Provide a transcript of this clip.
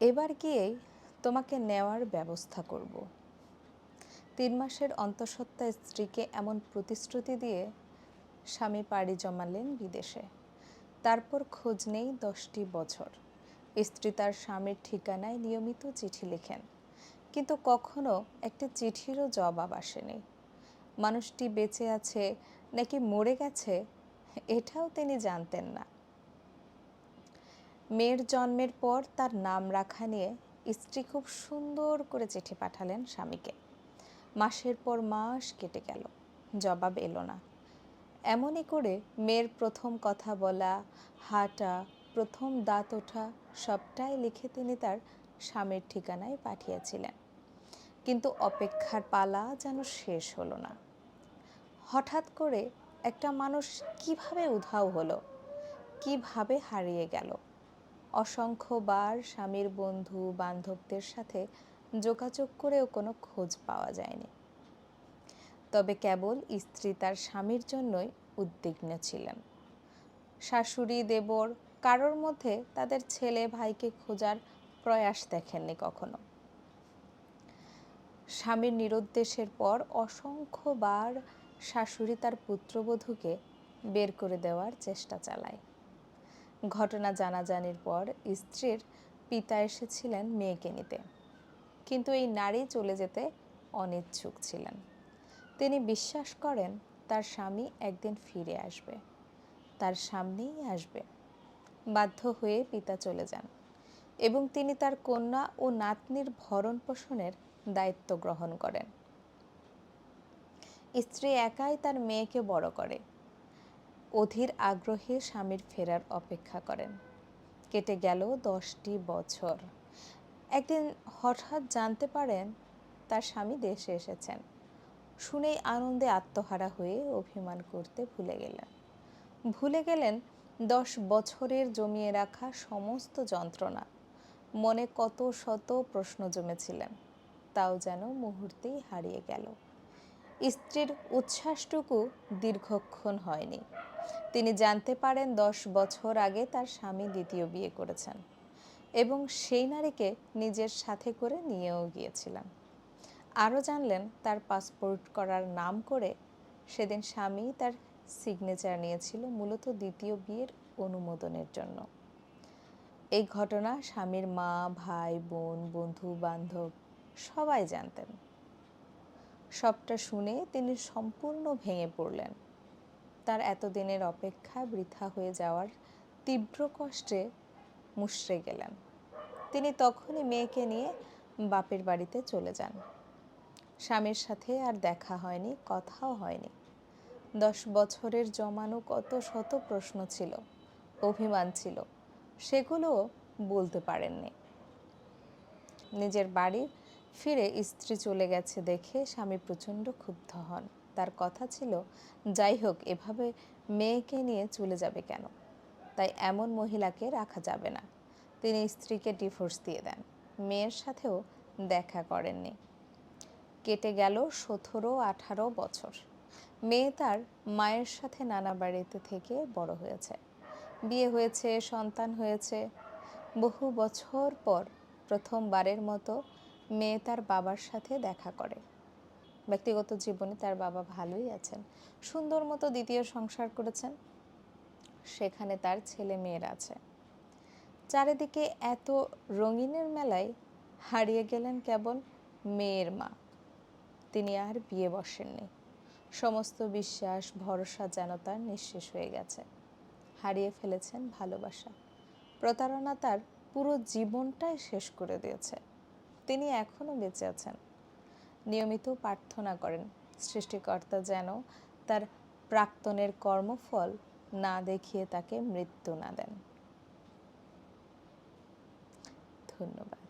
এবার গিয়েই তোমাকে নেওয়ার ব্যবস্থা করব। তিন মাসের অন্তঃসত্ত্বা স্ত্রীকে এমন প্রতিশ্রুতি দিয়ে স্বামী পাড়ি জমালেন বিদেশে। তারপর খোঁজ নেই দশটি বছর। স্ত্রী তার স্বামীর ঠিকানায় নিয়মিত চিঠি লেখেন। কিন্তু কখনো একটি চিঠিরও জবাব আসেনি। মানুষটি বেঁচে আছে, নাকি মরে গেছে, এটাও তিনি জানতেন না। মেয়ের জন্মের পর তার নাম রাখা নিয়ে স্ত্রী খুব সুন্দর করে চিঠি পাঠালেন স্বামীকে। মাসের পর মাস কেটে গেল, জবাব এলো না। এমনই করে মেয়ের প্রথম কথা বলা, হাঁটা, প্রথম দাঁত ওঠা, সবটাই লিখে তিনি তার স্বামীর ঠিকানায় পাঠিয়েছিলেন। কিন্তু অপেক্ষার পালা যেন শেষ হলো না। হঠাৎ করে একটা মানুষ কীভাবে উধাও হলো, কীভাবে হারিয়ে গেল অসংখ্যবার স্বামীর বন্ধু, বান্ধবদের সাথে যোগাযোগ করেও কোনো খোঁজ পাওয়া যায়নি। তবে কেবল স্ত্রী তার স্বামীর জন্যই উদ্বিগ্ন ছিলেন। শাশুড়ি, দেবর কারোর মধ্যে তাদের ছেলে ভাইকে খোঁজার প্রয়াস দেখেননি কখনো। স্বামীর নিরুদ্দেশের পর অসংখ্যবার শাশুড়ি তার পুত্রবধূকে বের করে দেওয়ার চেষ্টা চালায়। ঘটনা জানাজানির পর স্ত্রীর পিতা এসেছিলেন মেয়েকে নিতে। কিন্তু এই নারী চলে যেতে অনিচ্ছুক ছিলেন। তিনি বিশ্বাস করেন তার স্বামী একদিন ফিরে আসবে। তার সামনেই আসবে। বাধ্য হয়ে পিতা চলে যান এবং তিনি তার কন্যা ও নাতনির ভরণ পোষণের দায়িত্ব গ্রহণ করেন। স্ত্রী একাই তার মেয়েকে বড় করে। অধীর আগ্রহে স্বামীর ফেরার অপেক্ষা করেন। কেটে গেল দশটি বছর। একদিন হঠাৎ জানতে পারেন, তার স্বামী দেশে এসেছেন। শুনেই আনন্দে আত্মহারা হয়ে অভিমান করতে ভুলে গেলেন। ভুলে গেলেন, দশ বছরের জমিয়ে রাখা সমস্ত যন্ত্রণা। মনে কত শত প্রশ্ন জমেছিলেন, তাও যেন মুহূর্তেই হারিয়ে গেল। স্ত্রীর উচ্ছ্বাসটুকু দীর্ঘক্ষণ হয়নি। তিনি জানতে পারেন দশ বছর আগে তার স্বামী দ্বিতীয় বিয়ে করেছেন এবং সেই নারীকে নিজের সাথে করে নিয়েও গিয়েছিলেন। আরও জানলেন, তার পাসপোর্ট করার নাম করে সেদিন স্বামী তার সিগনেচার নিয়েছিল মূলত দ্বিতীয় বিয়ের অনুমোদনের জন্য। এই ঘটনা স্বামীর মা, ভাই, বোন, বন্ধু, বান্ধব সবাই জানতেন। সবটা শুনে তিনি সম্পূর্ণ ভেঙে পড়লেন। তার এতদিনের অপেক্ষা বৃথা হয়ে যাওয়ার তীব্র কষ্টে মুশড়ে গেলেন। তিনি তখনই মেয়েকে নিয়ে বাপের বাড়িতে চলে যান। স্বামীর সাথে আর দেখা হয়নি, কথাও হয়নি। দশ বছরের জমানো কত শত প্রশ্ন ছিল, অভিমান ছিল সেগুলো বলতে পারেননি। নিজের বাড়ি ফিরে স্ত্রী চলে গেছে দেখে স্বামী প্রচণ্ড ক্ষুব্ধ হন। তার কথা ছিল, যাই হোক, এভাবে মেয়েকে নিয়ে চলে যাবে কেন? তাই এমন মহিলাকে রাখা যাবে না। তিনি স্ত্রীকে ডিভোর্স দিয়ে দেন। মেয়ের সাথেও দেখা করেননি। কেটে গেল সতেরো, আঠারো বছর। মেয়ে তার মায়ের সাথে নানা বাড়িতে থেকে বড় হয়েছে। বিয়ে হয়েছে, সন্তান হয়েছে। বহু বছর পর প্রথমবারের মতো মেয়ে তার বাবার সাথে দেখা করে। ব্যক্তিগত জীবনে তার বাবা ভালোই আছেন। সুন্দর মতো দ্বিতীয় সংসার করেছেন। সেখানে তার ছেলে মেয়ের আছে। চারিদিকে এত রঙিনের মেলায় হারিয়ে গেলেন কেবল মেয়ের মা। তিনি আর বিয়ে বসেননি। সমস্ত বিশ্বাস, ভরসা যেন তার নিঃশেষ হয়ে গেছে। হারিয়ে ফেলেছেন ভালোবাসা। প্রতারণা তার পুরো জীবনটাই শেষ করে দিয়েছে। তিনি এখনও বেঁচে আছেন। নিয়মিত প্রার্থনা করেন, সৃষ্টিকর্তা যেন তার প্রাক্তনের কর্মফল না দেখিয়ে তাকে মৃত্যু না দেন। ধন্যবাদ।